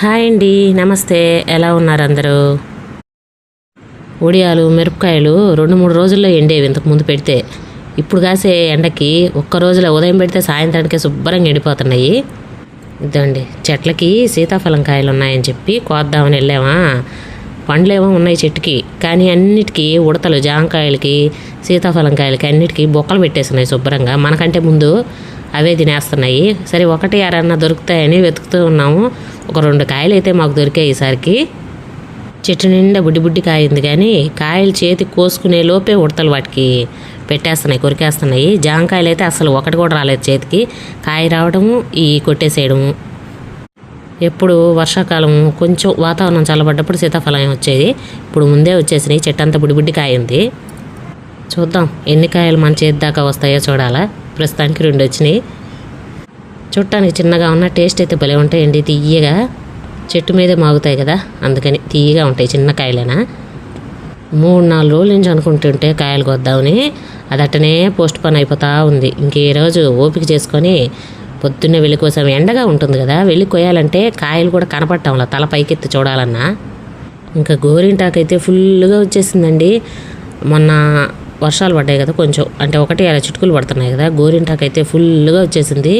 Hi అండి నమస్తే. ఎలా ఉన్నారు అందరూ? ఉడియాలు మిరపకాయలు రెండు మూడు రోజుల్లో ఎండేవి ఇంతకు ముందు పెడితే. ఇప్పుడు కాసే ఎండకి ఒక్క రోజులో ఉదయం పెడితే సాయంత్రానికే శుభ్రంగా ఎండిపోతున్నాయి. ఇదండి చెట్లకి సీతాఫలం కాయలు ఉన్నాయని చెప్పి కోద్దామని వెళ్ళామా? పండ్లేమో ఉన్నాయి చెట్టుకి కానీ అన్నిటికీ ఉడతలు జామకాయలకి సీతాఫలం కాయలకి అన్నిటికీ బొక్కలు పెట్టేస్తున్నాయి శుభ్రంగా. మనకంటే ముందు అవే తినేస్తున్నాయి. సరే ఒకటి యారన్నా దొరుకుతాయని వెతుకుతూ ఉన్నాము. ఒక రెండు కాయలు అయితే మాకు దొరికాయి ఈసారికి. చెట్టు నిండా బుడ్డి బుడ్డి కాయ ఉంది కానీ కాయలు చేతి కోసుకునే లోపే ఉడతలు వాటికి పెట్టేస్తున్నాయి కొరికేస్తున్నాయి. జాంకాయలు అయితే అసలు ఒకటి కూడా రాలేదు చేతికి. కాయ రావడము ఈ కొట్టేసేయడము. ఎప్పుడు వర్షాకాలం కొంచెం వాతావరణం చల్లబడ్డప్పుడు సీతాఫలం వచ్చేది. ఇప్పుడు ముందే వచ్చేసినాయి చెట్టు అంతా బుడ్డి బుడ్డి కాయ ఉంది చూద్దాం ఎన్ని కాయలు మన చేతి దాకా వస్తాయో చూడాలా. ప్రస్తుతానికి రెండు వచ్చినాయి. చూడటానికి చిన్నగా ఉన్న టేస్ట్ అయితే భలే ఉంటాయండి. తీయగా చెట్టు మీదే మాగుతాయి కదా అందుకని తీయగా ఉంటాయి చిన్న కాయలేనా. మూడు నాలుగు రోజుల నుంచి అనుకుంటుంటే కాయలు కొద్దామని అది అట్టనే పోస్ట్ పోన్ అయిపోతూ ఉంది. ఇంక రోజు ఓపిక చేసుకొని పొద్దున్నే వెళ్ళి కోసం ఎండగా ఉంటుంది కదా వెళ్ళి కొయ్యాలంటే కాయలు కూడా కనపడటంలా తల పైకెత్తి చూడాలన్నా. ఇంకా గోరింటాకైతే ఫుల్గా వచ్చేసిందండి. మొన్న వర్షాలు పడ్డాయి కదా కొంచెం అంటే ఒకటి అలా చిటుకులు పడుతున్నాయి కదా గోరింటాకైతే ఫుల్గా వచ్చేసింది.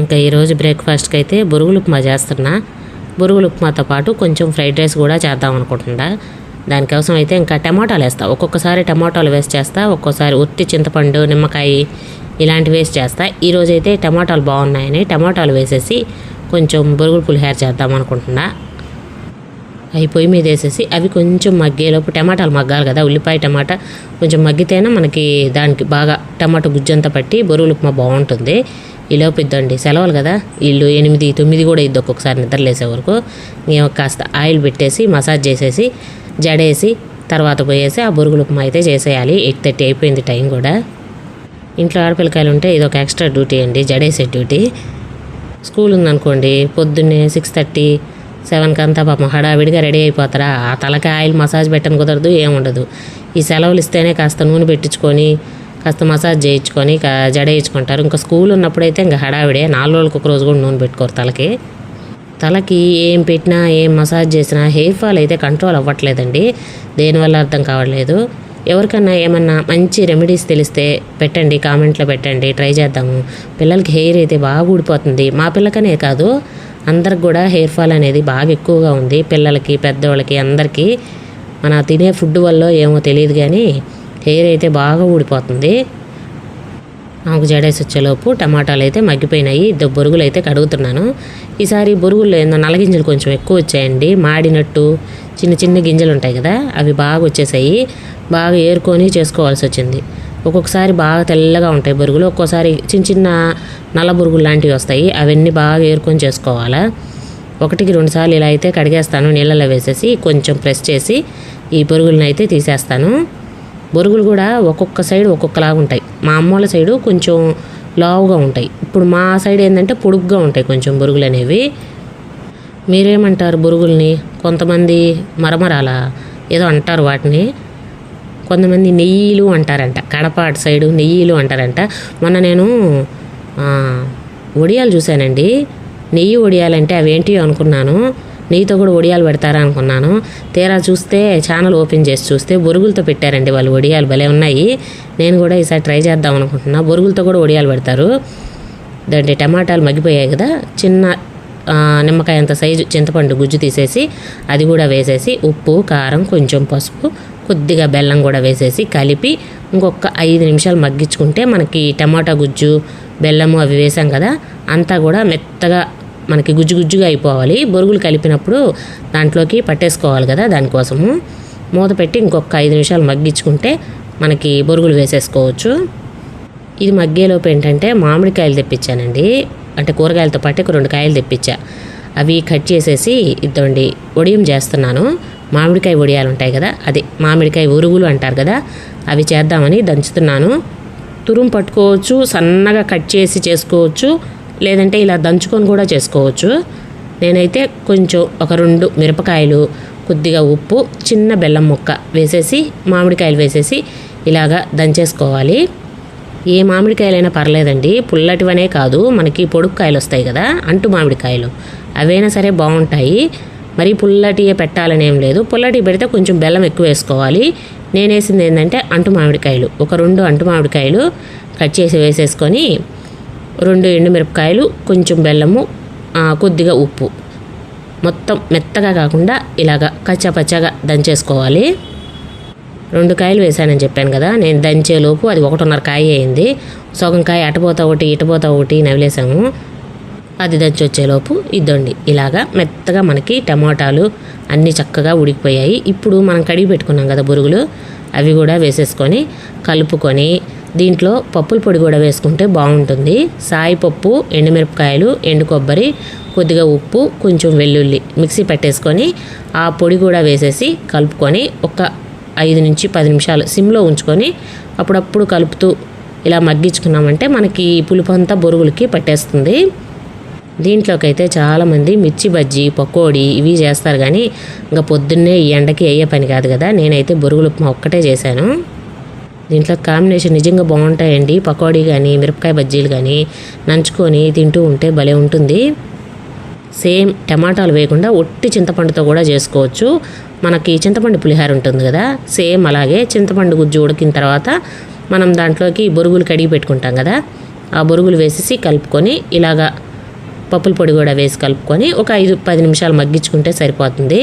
ఇంకా ఈరోజు బ్రేక్ఫాస్ట్కి అయితే బొరుగులు ఉప్మా చేస్తున్నా. బొరుగులు ఉప్మాతో పాటు కొంచెం ఫ్రైడ్ రైస్ కూడా చేద్దాం అనుకుంటున్నా. దానికోసం అయితే ఇంకా టమాటాలు వేస్తా. ఒక్కొక్కసారి టమాటాలు వేస్ట్ చేస్తా ఒక్కోసారి ఉత్తి చింతపండు నిమ్మకాయ ఇలాంటివి వేస్ట్ చేస్తా. ఈరోజైతే టమాటాలు బాగున్నాయని టమాటాలు వేసేసి కొంచెం బొరుగులు పులిహోర చేద్దాం అనుకుంటున్నా. అవి పొయ్యి మీద వేసేసి అవి కొంచెం మగ్గేలోపు టమాటాలు మగ్గాలి కదా ఉల్లిపాయ టమాటా కొంచెం మగ్గితేనే మనకి దానికి బాగా టమాటా గుజ్జంతా పట్టి బొరుగులు ఉప్మా బాగుంటుంది. ఈలోపు ఇద్దండి సెలవులు కదా వీళ్ళు ఎనిమిది తొమ్మిది కూడా ఇద్దు ఒక్కొక్కసారి నిద్రలేసే వరకు. మేము కాస్త ఆయిల్ పెట్టేసి మసాజ్ చేసేసి జడేసి తర్వాత పోయేసి ఆ బొరుగులు ఉప్మా అయితే చేసేయాలి. ఎయిట్ థర్టీ అయిపోయింది టైం కూడా. ఇంట్లో ఆడపిల్లకాయలు ఉంటే ఇది ఒక ఎక్స్ట్రా డ్యూటీ అండి జడేసే డ్యూటీ. స్కూల్ ఉందనుకోండి పొద్దున్నే సిక్స్ థర్టీ సెవెన్కి అంతా పాపం హడావిడిగా రెడీ అయిపోతారా? ఆ తలకి ఆయిల్ మసాజ్ పెట్టని కుదరదు ఏముండదు ఈ సెలవులు ఇస్తేనే కాస్త నూనె పెట్టించుకొని కాస్త మసాజ్ చేయించుకొని జడ వేయించుకుంటారు. ఇంకా స్కూల్ ఉన్నప్పుడైతే ఇంకా హడావిడే. నాలుగు రోజులకు ఒక రోజు కూడా నూనె పెట్టుకోరు తలకి. తలకి ఏం పెట్టినా ఏం మసాజ్ చేసినా హెయిర్ ఫాల్ అయితే కంట్రోల్ అవ్వట్లేదండి. దేనివల్ల అర్థం కావట్లేదు. ఎవరికన్నా ఏమన్నా మంచి రెమెడీస్ తెలిస్తే పెట్టండి కామెంట్లో పెట్టండి ట్రై చేద్దాము. పిల్లలకి హెయిర్ అయితే బాగా ఊడిపోతుంది. మా పిల్లకనే కాదు అందరికి కూడా హెయిర్ ఫాల్ అనేది బాగా ఎక్కువగా ఉంది. పిల్లలకి పెద్దవాళ్ళకి అందరికీ మన తినే ఫుడ్ వల్ల ఏమో తెలియదు కానీ హెయిర్ అయితే బాగా ఊడిపోతుంది. నాకు జడేసి వచ్చేలోపు టమాటాలు అయితే మగ్గిపోయినాయి. ఇద్దరు బొరుగులు అయితే కడుగుతున్నాను. ఈసారి బొరుగుల్లో ఏందో నల్లగింజలు కొంచెం ఎక్కువ వచ్చాయండి. మాడినట్టు చిన్న చిన్న గింజలు ఉంటాయి కదా అవి బాగా వచ్చేసాయి. బాగా ఏరుకొని చేసుకోవాల్సి వచ్చింది. ఒక్కొక్కసారి బాగా తెల్లగా ఉంటాయి బొరుగులు. ఒక్కోసారి చిన్న చిన్న నల్ల బొరుగులు లాంటివి వస్తాయి. అవన్నీ బాగా ఏరుకొని చేసుకోవాలా. ఒకటికి రెండు సార్లు ఇలా అయితే కడిగేస్తాను. నీళ్ళలో వేసేసి కొంచెం ప్రెస్ చేసి ఈ బొరుగులను అయితే తీసేస్తాను. బొరుగులు కూడా ఒక్కొక్క సైడ్ ఒక్కొక్కలాగా ఉంటాయి. మా అమ్మోళ్ళ సైడు కొంచెం లావుగా ఉంటాయి. ఇప్పుడు మా సైడ్ ఏంటంటే పొడుగ్గా ఉంటాయి కొంచెం బొరుగులు అనేవి. మీరేమంటారు బొరుగుల్ని? కొంతమంది మరమరాల? ఏదో అంటారు వాటిని. కొంతమంది నెయ్యిలు అంటారంట కడప అటు సైడు నెయ్యిలు అంటారంట. మొన్న నేను ఒడియాలు వడియాలు చూశానండి. నెయ్యి వడియాలంటే అవేంటి అనుకున్నాను నెయ్యితో కూడా వడియాలు పెడతారా అనుకున్నాను. తీరా చూస్తే ఛానల్ ఓపెన్ చేసి చూస్తే బొరుగులతో పెట్టారండి వాళ్ళు వడియాలు భలే ఉన్నాయి. నేను కూడా ఈసారి ట్రై చేద్దాం అనుకుంటున్నా. బొరుగులతో కూడా వడియాలు పెడతారు. దాంట్లో టమాటాలు మగ్గిపోయాయి కదా చిన్న నిమ్మకాయ అంత సైజు చింతపండు గుజ్జు తీసేసి అది కూడా వేసేసి ఉప్పు కారం కొంచెం పసుపు కొద్దిగా బెల్లం కూడా వేసేసి కలిపి ఇంకొక ఐదు నిమిషాలు మగ్గించుకుంటే మనకి టమాటా గుజ్జు బెల్లము అవి వేసాం కదా అంతా కూడా మెత్తగా మనకి గుజ్జు గుజ్జుగా అయిపోవాలి. బొరుగులు కలిపినప్పుడు దాంట్లోకి పట్టేసుకోవాలి కదా దానికోసము. మూత పెట్టి ఇంకొక ఐదు నిమిషాలు మగ్గించుకుంటే మనకి బొరుగులు వేసేసుకోవచ్చు. ఇది మగ్గేలోపు ఏంటంటే మామిడికాయలు తెప్పించానండి. అంటే కూరగాయలతో పాటు ఒక రెండు కాయలు తెప్పించా. అవి కట్ చేసేసి ఇద్దండి వడియం చేస్తున్నాను. మామిడికాయ వడియాలు ఉంటాయి కదా అదే మామిడికాయ ఉరుగులు అంటారు కదా అవి చేద్దామని దంచుతున్నాను. తురుము పట్టుకోవచ్చు సన్నగా కట్ చేసి చేసుకోవచ్చు లేదంటే ఇలా దంచుకొని కూడా చేసుకోవచ్చు. నేనైతే కొంచెం ఒక రెండు మిరపకాయలు కొద్దిగా ఉప్పు చిన్న బెల్లం ముక్క వేసేసి మామిడికాయలు వేసేసి ఇలాగా దంచేసుకోవాలి. ఏ మామిడికాయలైనా పర్లేదండి. పుల్లటివనే కాదు మనకి పొడుగు కాయలు వస్తాయి కదా అంటు మామిడికాయలు. అవైనా సరే బాగుంటాయి. మరి పుల్లటియే పెట్టాలని ఏం లేదు. పుల్లటి పెడితే కొంచెం బెల్లం ఎక్కువ వేసుకోవాలి. నేను వేసింది ఏంటంటే అంటు మామిడికాయలు. ఒక రెండు అంటు మామిడికాయలు కట్ చేసి వేసేసుకొని రెండు ఎండుమిరపకాయలు కొంచెం బెల్లము కొద్దిగా ఉప్పు. మొత్తం మెత్తగా కాకుండా ఇలాగా కచ్చా పచ్చగా దంచేసుకోవాలి. రెండు కాయలు వేసానని చెప్పాను కదా నేను దంచేలోపు అది ఒకటిన్నర కాయ అయింది. సగం కాయ అటుపోతా ఒకటి ఇటుపోతా ఒకటి నవిలేసాము అది దంచి వచ్చేలోపు ఇద్దండి. ఇలాగా మెత్తగా మనకి టమాటాలు అన్నీ చక్కగా ఉడికిపోయాయి. ఇప్పుడు మనం కడిగి పెట్టుకున్నాం కదా బురుగులు అవి కూడా వేసేసుకొని కలుపుకొని దీంట్లో పప్పుల పొడి కూడా వేసుకుంటే బాగుంటుంది. సాయి పప్పు ఎండుమిరపకాయలు ఎండు కొబ్బరి కొద్దిగా ఉప్పు కొంచెం వెల్లుల్లి మిక్సీ పెట్టేసుకొని ఆ పొడి కూడా వేసేసి కలుపుకొని ఒక ఐదు నుంచి పది నిమిషాలు సిమ్లో ఉంచుకొని అప్పుడప్పుడు కలుపుతూ ఇలా మగ్గించుకున్నామంటే మనకి పులుపు అంతా బొరుగులకి పట్టేస్తుంది. దీంట్లోకి అయితే చాలామంది మిర్చి బజ్జీ పకోడీ ఇవి చేస్తారు కానీ ఇంకా పొద్దున్నే ఈ ఎండకి అయ్యే పని కాదు కదా. నేనైతే బొరుగులు ఉప్మా ఒక్కటే చేశాను. దీంట్లో కాంబినేషన్ నిజంగా బాగుంటాయండి. పకోడీ కానీ మిరపకాయ బజ్జీలు కానీ నంచుకొని తింటూ ఉంటే భలే ఉంటుంది. సేమ్ టమాటాలు వేయకుండా ఒట్టి చింతపండుతో కూడా చేసుకోవచ్చు. మనకి చింతపండు పులిహార ఉంటుంది కదా సేమ్ అలాగే చింతపండు గుజ్జు ఉడికిన తర్వాత మనం దాంట్లోకి బొరుగులు కడిగి పెట్టుకుంటాం కదా ఆ బొరుగులు వేసేసి కలుపుకొని ఇలాగా పప్పుల పొడి కూడా వేసి కలుపుకొని ఒక ఐదు పది నిమిషాలు మగ్గించుకుంటే సరిపోతుంది.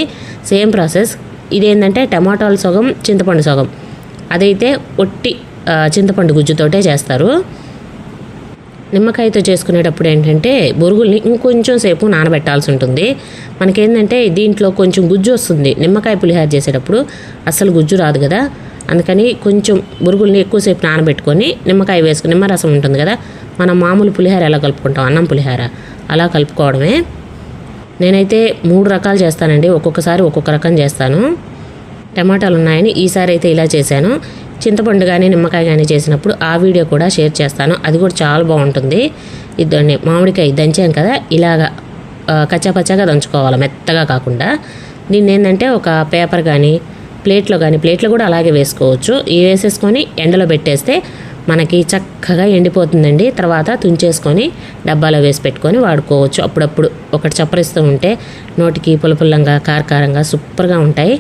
Same process. ఇదేంటంటే టమాటాలు సగం చింతపండు సగం. అదైతే ఒట్టి చింతపండు గుజ్జుతోటే చేస్తారు. నిమ్మకాయతో చేసుకునేటప్పుడు ఏంటంటే బొరుగుల్ని ఇంకొంచెం సేపు నానబెట్టాల్సి ఉంటుంది. మనకేంటంటే దీంట్లో కొంచెం గుజ్జు వస్తుంది. నిమ్మకాయ పులిహార చేసేటప్పుడు అస్సలు గుజ్జు రాదు కదా. అందుకని కొంచెం బురుగుల్ని ఎక్కువసేపు నానబెట్టుకొని నిమ్మకాయ వేసుకుని నిమ్మరసం ఉంటుంది కదా. మనం మామూలు పులిహార ఎలా కలుపుకుంటాం? అన్నం పులిహార. అలా కలుపుకోవడమే. నేనైతే మూడు రకాలు చేస్తానండి. ఒక్కొక్కసారి ఒక్కొక్క రకం చేస్తాను. టమాటాలు ఉన్నాయని ఈసారి అయితే ఇలా చేశాను. చింతపండు కానీ నిమ్మకాయ కానీ చేసినప్పుడు ఆ వీడియో కూడా షేర్ చేస్తాను. అది కూడా చాలా బాగుంటుంది. ఇద్దరిని మామిడికాయ దంచాను కదా ఇలాగా కచ్చాపచ్చాగా దంచుకోవాలి మెత్తగా కాకుండా. దీన్ని ఏంటంటే ఒక పేపర్ కానీ ప్లేట్లో కానీ ప్లేట్లో కూడా అలాగే వేసుకోవచ్చు. ఇవి వేసేసుకొని ఎండలో పెట్టేస్తే మనకి చక్కగా ఎండిపోతుందండి. తర్వాత తుంచేసుకొని డబ్బాలో వేసి పెట్టుకొని వాడుకోవచ్చు. అప్పుడప్పుడు ఒకటి చప్పరిస్తూ ఉంటే నోటికి పులపుల్లంగా కారకారంగా సూపర్గా ఉంటాయి.